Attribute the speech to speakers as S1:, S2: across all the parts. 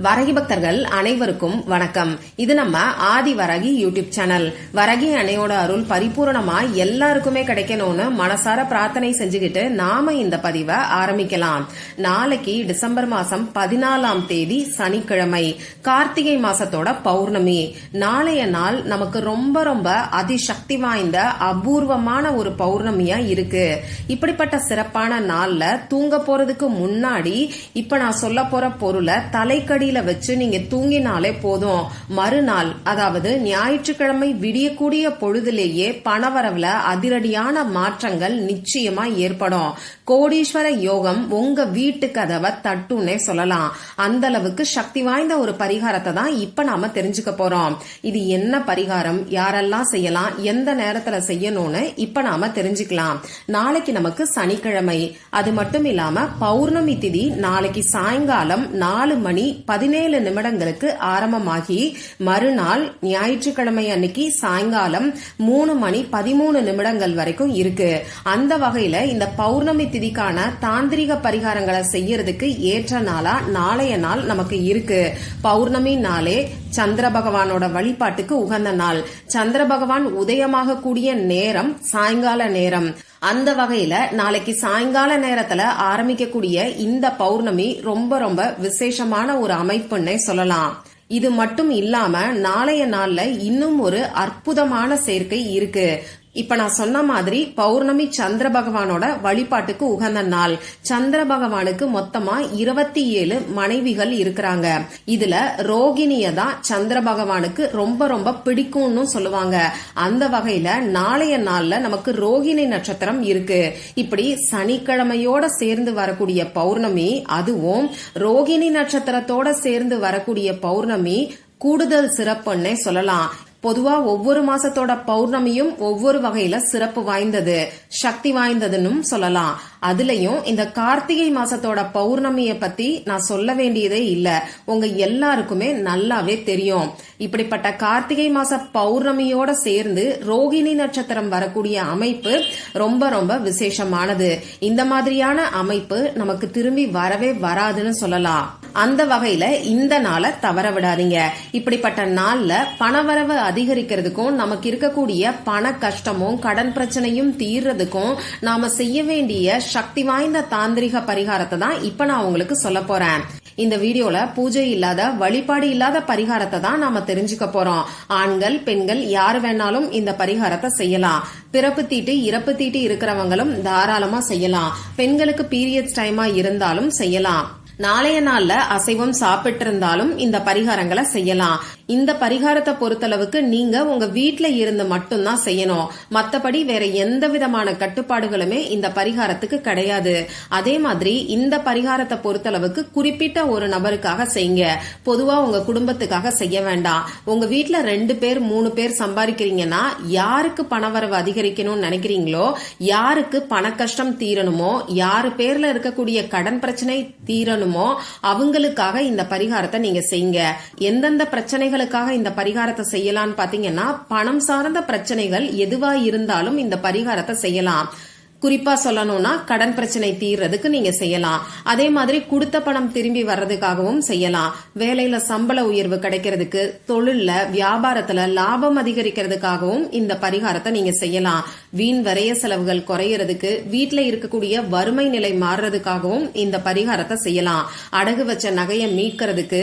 S1: வரகி பக்தர்கள் அனைவருக்கும் வணக்கம். இது நம்ம ஆதி வரகி யூடியூப் சேனல். வரகி அணையோட அருள் பரிபூரணமா எல்லாருக்குமே கிடைக்கணும்னு மனசார பிரார்த்தனை செஞ்சுக்கிட்டு நாம இந்த பதிவை ஆரம்பிக்கலாம். நாளைக்கு டிசம்பர் மாசம் பதினாலாம் தேதி சனிக்கிழமை கார்த்திகை மாசத்தோட பௌர்ணமி. நாளைய நாள் நமக்கு ரொம்ப ரொம்ப அதிசக்தி வாய்ந்த அபூர்வமான ஒரு பௌர்ணமியா இருக்கு. இப்படிப்பட்ட சிறப்பான நாள்ல தூங்க போறதுக்கு முன்னாடி இப்ப நான் சொல்ல போற பொருளை தலைக்கடியில வச்சு நீங்க தூங்கினாலே போதும். மறுநாள் அதாவது ஞாயிற்றுக்கிழமை விடியக்கூடிய பொழுதுலேயே பணவரவுல அதிரடியான மாற்றங்கள் நிச்சயமா ஏற்படும். கோடீஸ்வர யோகம் உங்க வீட்டு கதவை தட்டுன்னே சொல்லலாம். அந்த அளவுக்கு சக்தி வாய்ந்த ஒரு பரிகாரத்தை தான் இப்ப நாம தெரிஞ்சுக்க போறோம். இது என்ன பரிகாரம்? யாரெல்லாம் செய்யலாம்? எந்த நேரத்துல செய்யணும்னு இப்ப நாம தெரிஞ்சுக்கலாம். நாளைக்கு நமக்கு சனிக்கிழமை. அது மட்டும் இல்லாம பௌர்ணமி திதி நாளைக்கு சாயங்காலம் நாலு மணி பதினேழு நிமிடங்களுக்கு ஆரம்பமாகி மறுநாள் ஞாயிற்றுக்கிழமை அன்னைக்கு சாயங்காலம் மூணு மணி பதிமூணு நிமிடங்கள் வரைக்கும் இருக்கு. அந்த வகையில இந்த பௌர்ணமி திதிக்கான தாந்திரிக பரிகாரங்களை செய்யறதுக்கு ஏற்ற நாளா நாளைய நாள் நமக்கு இருக்கு. பௌர்ணமி நாளே சந்திர பகவானோட வழிபாட்டுக்கு உகந்த நாள். சந்திர பகவான் உதயமாக கூடிய நேரம் சாயங்கால நேரம். அந்த வகையில நாளைக்கு சாயங்கால நேரத்துல ஆரம்பிக்கக்கூடிய இந்த பௌர்ணமி ரொம்ப ரொம்ப விசேஷமான ஒரு அமைப்புன்னே சொல்லலாம். இது மட்டும் இல்லாம நாளைய நாள்ல இன்னும் ஒரு அற்புதமான சேர்க்கை இருக்கு. இப்ப நான் சொன்ன மாதிரி பௌர்ணமி சந்திர பகவானோட வழிபாட்டுக்கு உகந்த நாள். சந்திர பகவானுக்கு மொத்தமா இருபத்தி ஏழு மனைவிகள் இருக்கிறாங்க. இதுல ரோகிணிய தான் சந்திர பகவானுக்கு ரொம்ப ரொம்ப பிடிக்கும்னு சொல்லுவாங்க. அந்த வகையில நாளைய நாள்ல நமக்கு ரோகிணி நட்சத்திரம் இருக்கு. இப்படி சனிக்கிழமையோட சேர்ந்து வரக்கூடிய பௌர்ணமி அதுவும் ரோகிணி நட்சத்திரத்தோட சேர்ந்து வரக்கூடிய பௌர்ணமி கூடுதல் சிறப்புன்னே சொல்லலாம். பொதுவா ஒவ்வொரு மாசத்தோட பௌர்ணமியும் ஒவ்வொரு வகையில சிறப்பு வாய்ந்தது சக்தி வாய்ந்ததுன்னு சொல்லலாம். அதுலயும் இந்த கார்த்திகை மாசத்தோட பௌர்ணமிய பத்தி நான் சொல்ல வேண்டியதே இல்ல. உங்க எல்லாருக்குமே நல்லாவே தெரியும். இப்படிப்பட்ட கார்த்திகை மாச பௌர்ணமியோட சேர்ந்து ரோகிணி நட்சத்திரம் வரக்கூடிய அமைப்பு ரொம்ப ரொம்ப விசேஷமானது. இந்த மாதிரியான அமைப்பு நமக்கு திரும்பி வரவே வராதுன்னு சொல்லலாம். அந்த வகையில இந்த நாளை தவற விடாதீங்க. இப்படிப்பட்ட நாள்ல பணவரவு அதிகரிக்கிறதுக்கும் நமக்கு இருக்கக்கூடிய பண கஷ்டமும் கடன் பிரச்சனையும் தீர்றதுக்கும் நாம செய்ய வேண்டிய சக்தி வாய்ந்த தாந்திரிக பரிகாரத்தை தான் இப்ப நான் உங்களுக்கு சொல்ல போறேன். இந்த வீடியோல பூஜை இல்லாத வழிபாடு இல்லாத பரிகாரத்தை தான் நாம தெரிஞ்சுக்க போறோம். ஆண்கள் பெண்கள் யார் வேணாலும் இந்த பரிகாரத்தை செய்யலாம். பிறப்பு தீட்டு இறப்பு தீட்டு இருக்கிறவங்களும் தாராளமா செய்யலாம். பெண்களுக்கு பீரியட்ஸ் டைமா இருந்தாலும் செய்யலாம். நாளைய நாள்ல அசைவம் சாப்பிட்டு இருந்தாலும் இந்த பரிகாரங்களை செய்யலாம். இந்த பரிகாரத்தை பொறுத்தளவுக்கு நீங்க உங்க வீட்ல இருந்து மட்டும்தான் செய்யணும். மத்தபடி வேற எந்த விதமான கட்டுப்பாடுகளுமே இந்த பரிகாரத்துக்கு கிடையாது. அதே மாதிரி இந்த பரிகாரத்தை பொறுத்தளவுக்கு குறிப்பிட்ட ஒரு நபருக்காக செய்யுங்க. பொதுவா உங்க குடும்பத்துக்காக செய்ய வேண்டாம். உங்க வீட்ல ரெண்டு பேர் மூணு பேர் சம்பாதிக்கிறீங்கன்னா யாருக்கு பணவரவு அதிகரிக்கணும்னு நினைக்கிறீங்களோ யாருக்கு பண கஷ்டம் தீரணுமோ யாரு பேர்ல இருக்கக்கூடிய கடன் பிரச்சனை தீரணுமோ அவங்களுக்காக இந்த பரிகாரத்தை நீங்க செய்யுங்க. எந்தெந்த பிரச்சனைகளுக்காக இந்த பரிகாரத்தை செய்யலாம்னு பாத்தீங்கன்னா பணம் சார்ந்த பிரச்சனைகள் எதுவா இருந்தாலும் இந்த பரிகாரத்தை செய்யலாம். குறிப்பா சொல்லணும்னா கடன் பிரச்சனை தீர்றதுக்கு நீங்க செய்யலாம். அதே மாதிரி கொடுத்த பணம் திரும்பி வர்றதுக்காகவும் செய்யலாம். வேலையில சம்பள உயர்வு கிடைக்கிறதுக்கு தொழில்ல வியாபாரத்துல லாபம் அதிகரிக்கிறதுக்காகவும் இந்த பரிகாரத்தை நீங்க செய்யலாம். வீண் வரைய செலவுகள் குறையறதுக்கு வீட்டுல இருக்கக்கூடிய வறுமை நிலை மாறுறதுக்காகவும் இந்த பரிகாரத்தை செய்யலாம். அடகு வச்ச நகையை மீட்கிறதுக்கு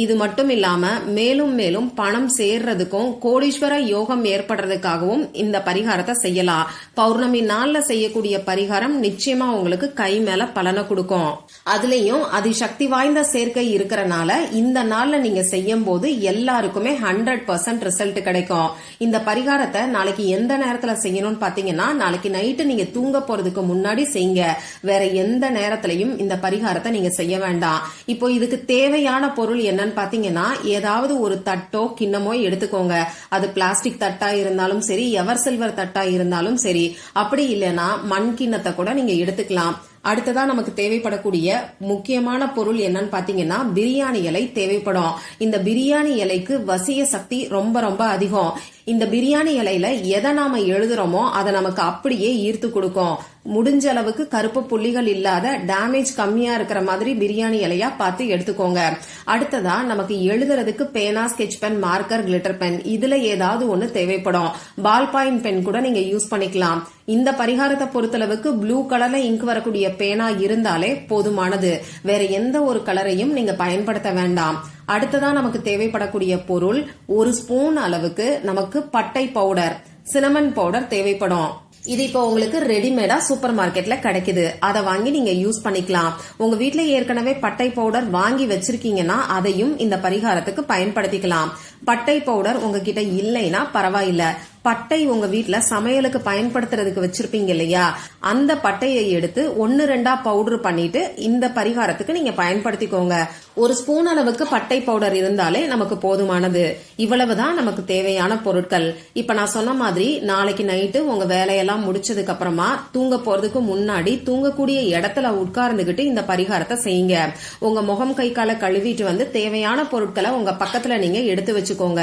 S1: இது மட்டும் இல்லாம மேலும் மேலும் பணம் சேர்றதுக்கும் கோடீஸ்வர யோகம் ஏற்படுறதுக்காகவும் இந்த பரிகாரத்தை செய்யலாம். பௌர்ணமி நாள்ல செய்யக்கூடிய பரிகாரம் நிச்சயமா உங்களுக்கு கை மேல பலனை கொடுக்கும். அதுலயும் அதிசக்தி வாய்ந்த சேர்க்கை இருக்கிறனால இந்த நாள்ல நீங்க செய்யும் போது எல்லாருக்குமே ஹண்ட்ரட் பர்சன்ட் ரிசல்ட் கிடைக்கும். இந்த பரிகாரத்தை நாளைக்கு எந்த நேரத்துல செய்யணும்னு பாத்தீங்கன்னா நாளைக்கு நைட்டு நீங்க தூங்க போறதுக்கு முன்னாடி செய்யுங்க. வேற எந்த நேரத்திலையும் இந்த பரிகாரத்தை நீங்க செய்ய வேண்டாம். இப்போ இதுக்கு தேவையான பொருள் என்ன என்னன்னு பாத்தீங்கன்னா ஏதாவது ஒரு தட்டோ கிண்ணமோ எடுத்துக்கோங்க. அது பிளாஸ்டிக் தட்டா இருந்தாலும் சரி எவர் சில்வர் தட்டா இருந்தாலும் சரி அப்படி இல்லைன்னா மண் கிண்ணத்தை கூட நீங்க எடுத்துக்கலாம். அடுத்ததா நமக்கு தேவைப்படக்கூடிய முக்கியமான பொருள் என்னன்னு பாத்தீங்கன்னா பிரியாணி இலை தேவைப்படும். இந்த பிரியாணி இலைக்கு வசிய சக்தி ரொம்ப ரொம்ப அதிகம். இந்த பிரியாணி இலையில எதை நாம எழுதுறோமோ அதை நமக்கு அப்படியே ஈர்த்து கொடுக்கும். முடிஞ்ச அளவுக்கு கருப்பு புள்ளிகள் இல்லாத டேமேஜ் கம்மியா இருக்கிற மாதிரி பிரியாணி இலையா பார்த்து எடுத்துக்கோங்க. அடுத்ததா நமக்கு எழுதுறதுக்கு பேனா sketch pen marker glitter pen இதுல ஏதாவது ஒண்ணு தேவைப்படும். பால் பாயிண்ட் பென் கூட நீங்க யூஸ் பண்ணிக்கலாம். இந்த பரிகாரத்தை பொறுத்தளவுக்கு ப்ளூ கலர்ல இங்க் வரக்கூடிய பேனா இருந்தாலே போதுமானது. வேற எந்த ஒரு கலரையும் நீங்க பயன்படுத்த வேண்டாம். அடுத்ததா நமக்கு தேவைப்படக்கூடிய பொருள் ஒரு ஸ்பூன் அளவுக்கு நமக்கு பட்டை பவுடர் சினமன் பவுடர் தேவைப்படும். இது இப்போ உங்களுக்கு ரெடிமேடா சூப்பர் மார்க்கெட்ல கிடைக்குது. அதை வாங்கி நீங்க யூஸ் பண்ணிக்கலாம். உங்க வீட்ல ஏற்கனவே பட்டை பவுடர் வாங்கி வச்சிருக்கீங்கன்னா அதையும் இந்த பரிகாரத்துக்கு பயன்படுத்திக்கலாம். பட்டை பவுடர் உங்ககிட்ட இல்லைன்னா பரவாயில்ல. பட்டை உங்க வீட்டுல சமையலுக்கு பயன்படுத்துறதுக்கு வச்சிருப்பீங்க இல்லையா? அந்த பட்டையை எடுத்து ஒன்னு ரெண்டா பவுடர் பண்ணிட்டு இந்த பரிகாரத்துக்கு நீங்க பயன்படுத்திக்கோங்க. ஒரு ஸ்பூன் அளவுக்கு பட்டை பவுடர் இருந்தாலே நமக்கு போதுமானது. இவ்வளவுதான் நமக்கு தேவையான பொருட்கள். இப்ப நான் சொன்ன மாதிரி நாளைக்கு நைட்டு உங்க வேலையெல்லாம் முடிச்சதுக்கு அப்புறமா தூங்க போறதுக்கு முன்னாடி தூங்கக்கூடிய இடத்துல உட்கார்ந்துகிட்டு இந்த பரிகாரத்தை செய்யுங்க. உங்க முகம் கை காலை கழுவிட்டு வந்து தேவையான பொருட்களை உங்க பக்கத்துல நீங்க எடுத்து வச்சு வச்சுக்கோங்க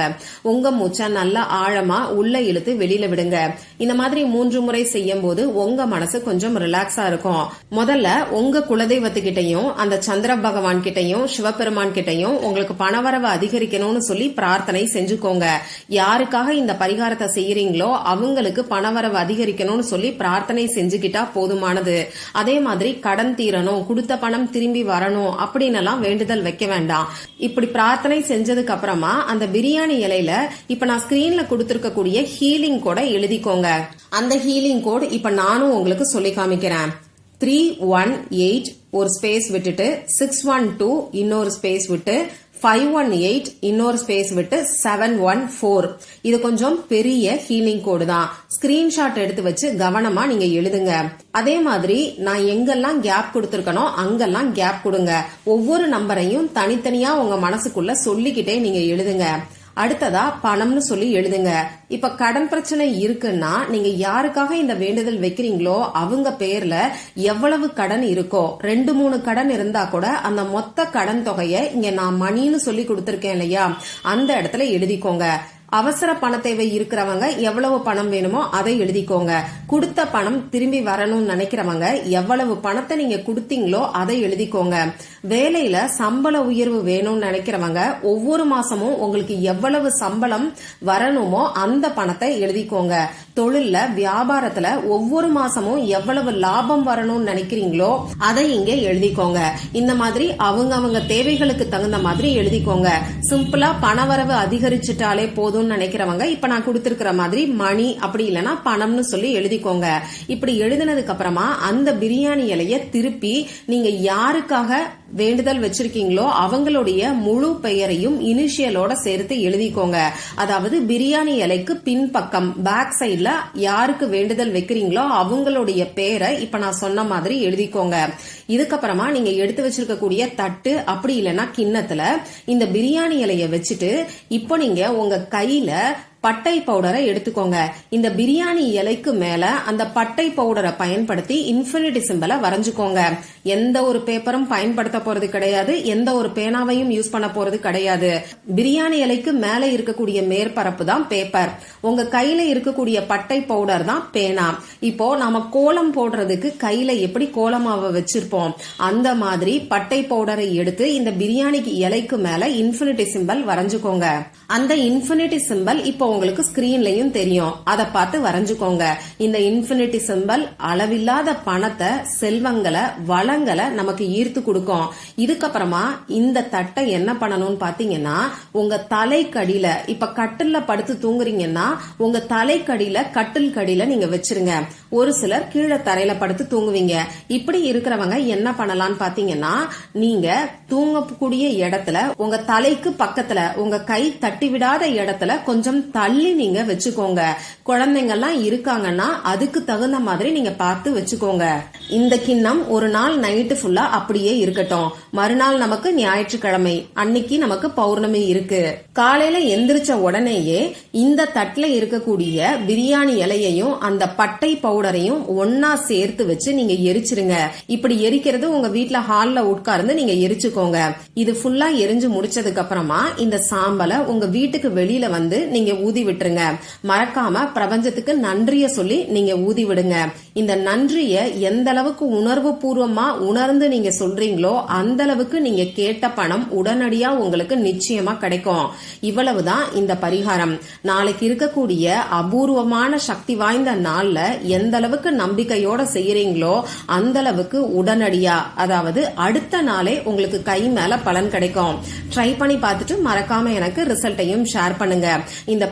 S1: உங்க மூச்சை நல்லா ஆழமா உள்ள இழுத்து வெளியில விடுங்க. இந்த மாதிரி மூன்று முறை செய்யும் போது உங்க மனசு கொஞ்சம் ரிலாக்ஸா இருக்கும். முதல்ல உங்க குலதெய்வத்துக்கிட்டையும் அந்த சந்திர பகவான் கிட்டையும் சிவபெருமான் கிட்டையும் உங்களுக்கு பணவரவு அதிகரிக்கணும்னு சொல்லி பிரார்த்தனை செஞ்சுக்கோங்க. யாருக்காக இந்த பரிகாரத்தை செய்யறீங்களோ அவங்களுக்கு பணவரவு அதிகரிக்கணும்னு சொல்லி பிரார்த்தனை செஞ்சுக்கிட்டா போதுமானது. அதே மாதிரி கடன் தீரணும் கொடுத்த பணம் திரும்பி வரணும் அப்படின்னு எல்லாம் வேண்டுதல் வைக்க வேண்டாம். இப்படி பிரார்த்தனை செஞ்சதுக்கு அப்புறமா அந்த பிரியாணி இலையில இப்ப நான் ஸ்கிரீன்ல கொடுத்திருக்கக்கூடிய ஹீலிங் கோட எழுதிக்கோங்க. அந்த ஹீலிங் கோட் இப்ப நானும் உங்களுக்கு சொல்லி காமிக்கிறேன். த்ரீ ஒன் எயிட் ஒரு ஸ்பேஸ் விட்டுட்டு சிக்ஸ் ஒன் டூ இன்னொரு ஸ்பேஸ் விட்டு ஃபைவ் ஒன் எயிட் இன்னொரு ஸ்பேஸ் விட்டு செவன் ஒன் ஃபோர் இது கொஞ்சம் பெரிய ஹீலிங் கோடு தான். ஸ்கிரீன்ஷாட் எடுத்து வச்சு கவனமா நீங்க எழுதுங்க. அதே மாதிரி நான் எங்கெல்லாம் கேப் கொடுத்துருக்கனோ அங்கெல்லாம் கேப் கொடுங்க. ஒவ்வொரு நம்பரையும் தனித்தனியா உங்க மனசுக்குள்ள சொல்லிக்கிட்டே நீங்க எழுதுங்க. அடுத்ததா பணம்னு சொல்லி எழுதுங்க. இப்ப கடன் பிரச்சனை இருக்குன்னா நீங்க யாருக்காக இந்த வேண்டுதல் வைக்கிறீங்களோ அவங்க பேர்ல எவ்வளவு கடன் இருக்கோ ரெண்டு மூணு கடன் இருந்தா கூட அந்த மொத்த கடன் தொகையை இங்க நான் மணின்னு சொல்லி கொடுத்திருக்கேன் இல்லையா? அந்த இடத்துல எழுதிக்கோங்க. அவசர பண தேவை இருக்கிறவங்க எவ்வளவு பணம் வேணுமோ அதை எழுதிக்கோங்க. கொடுத்த பணம் திரும்பி வரணும்னு நினைக்கிறவங்க எவ்வளவு பணத்தை நீங்க கொடுத்தீங்களோ அதை எழுதிக்கோங்க. வேலையில சம்பள உயர்வு வேணும்னு நினைக்கிறவங்க ஒவ்வொரு மாசமும் உங்களுக்கு எவ்வளவு சம்பளம் வரணுமோ அந்த பணத்தை எழுதிக்கோங்க. தொழில்ல வியாபாரத்துல ஒவ்வொரு மாசமும் எவ்வளவு லாபம் வரணும்னு நினைக்கிறீங்களோ அதை இங்க எழுதிக்கோங்க. இந்த மாதிரி அவங்க அவங்க தேவைகளுக்கு தகுந்த மாதிரி எழுதிக்கோங்க. சிம்பிளா பணவரவு அதிகரிச்சுட்டாலே போதும்னு நினைக்கிறவங்க இப்ப நான் கொடுத்திருக்கிற மாதிரி மணி அப்படி இல்லைன்னா பணம்னு சொல்லி எழுதிக்கோங்க. இப்படி எழுதினதுக்கு அப்புறமா அந்த பிரியாணி இலைய திருப்பி நீங்க யாருக்காக வேண்டுதல் வச்சிருக்கீங்களோ அவங்களுடைய முழு பெயரையும் இனிஷியலோட சேர்த்து எழுதிக்கோங்க. அதாவது பிரியாணி இலைக்கு பின்பக்கம் பேக் சைட்ல யாருக்கு வேண்டுதல் வைக்கிறீங்களோ அவங்களுடைய பேரை இப்ப நான் சொன்ன மாதிரி எழுதிக்கோங்க. இதுக்கப்புறமா நீங்க எடுத்து வச்சிருக்கக்கூடிய தட்டு அப்படி இல்லைன்னா கிண்ணத்துல இந்த பிரியாணி இலைய வச்சுட்டு இப்போ நீங்க உங்க கையில பட்டை பவுடரை எடுத்துக்கோங்க. இந்த பிரியாணி இலைக்கு மேல அந்த பட்டை பவுடரை பயன்படுத்தி இன்ஃபினிட்டி சிம்பலை வரைஞ்சுக்கோங்க. எந்த ஒரு பேப்பரும் பயன்படுத்த போறது கிடையாது. எந்த ஒரு பேனாவையும் யூஸ் பண்ண போறது கிடையாது. பிரியாணி இலைக்கு மேல இருக்கக்கூடிய மேற்பரப்பு தான் பேப்பர் உங்க கையில இருக்கக்கூடிய பட்டை பவுடர் தான் பேனா. இப்போ நாம கோலம் போடுறதுக்கு கையில எப்படி கோலமாவை வச்சிருப்போம்? அந்த மாதிரி பட்டை பவுடரை எடுத்து இந்த பிரியாணிக்கு இலைக்கு மேல இன்ஃபினிட்டி சிம்பல் வரைஞ்சுக்கோங்க. அந்த இன்ஃபினிட்டி சிம்பல் இப்போ உங்களுக்கு ஸ்கிரீன்லயும் தெரியும். அதை பார்த்து வரைஞ்சுக்கோங்க. இந்த இன்ஃபினிட்டி சிம்பல் அளவில்லாத பணத்தை செல்வங்களை வளங்களை நமக்கு ஈர்த்து கொடுக்கும். இதுக்கப்புறமா இந்த தட்டை என்ன பண்ணணும்னு பாத்தீங்கன்னா உங்க தலைக்கடியில இப்ப கட்டில்ல படுத்து தூங்குறீங்கன்னா உங்க தலைக்கடியில கட்டில் கடியில நீங்க வச்சிருங்க. ஒரு சிலர் கீழே தரையில படுத்து தூங்குவீங்க. இப்படி இருக்கிறவங்க என்ன பண்ணலாம்னு பாத்தீங்கன்னா நீங்க தூங்கக்கூடிய இடத்துல உங்க தலைக்கு பக்கத்துல உங்க கை தட்டி விடாத இடத்துல கொஞ்சம் தள்ளி நீங்க வச்சுக்கோங்க. குழந்தைங்க எல்லாம் இருக்காங்கன்னா அதுக்கு தகுந்த மாதிரி நீங்க பார்த்து வச்சுக்கோங்க. இந்த கிண்ணம் ஒரு நாள் நைட்டு ஃபுல்லா அப்படியே இருக்கட்டும். மறுநாள் நமக்கு ஞாயிற்றுக்கிழமை. அன்னைக்கு நமக்கு பௌர்ணமி இருக்கு. காலையில எந்திரிச்ச உடனேயே இந்த தட்டுல இருக்கக்கூடிய பிரியாணி இலையையும் அந்த பட்டை பவுடரையும் ஒன்னா சேர்த்து வச்சு நீங்க எரிச்சிருங்க. இப்படி எரிக்கிறது உங்க வீட்டுல ஹால்ல உட்கார்ந்து நீங்க எரிச்சுக்கோங்க. இது ஃபுல்லா எரிஞ்சு முடிச்சதுக்கு அப்புறமா இந்த சாம்பலை உங்க வீட்டுக்கு வெளியில வந்து நீங்க ஊதி விட்டுருங்க. மறக்காம பிரபஞ்சத்துக்கு நன்றிய சொல்லி நீங்க ஊதி விடுங்க. இந்த நன்றிய எந்த அளவுக்கு உணர்வு பூர்வமா உணர்ந்து நீங்க சொல்றீங்களோ அந்த அளவுக்கு நீங்க கேட்ட பணம் உடனடியா உங்களுக்கு நிச்சயமா கிடைக்கும். இவ்வளவுதான் இந்த பரிகாரம். நாளைக்கு இருக்கக்கூடிய அபூர்வமான சக்தி வாய்ந்த நாள்ல எந்த அளவுக்கு நம்பிக்கையோட செய்யறீங்களோ அந்த அளவுக்கு உடனடியா அதாவது அடுத்த நாளே உங்களுக்கு கை மேல பலன் கிடைக்கும். ட்ரை பண்ணி பார்த்துட்டு மறக்காம எனக்கு ரிசல்ட்டையும் ஷேர் பண்ணுங்க. இந்த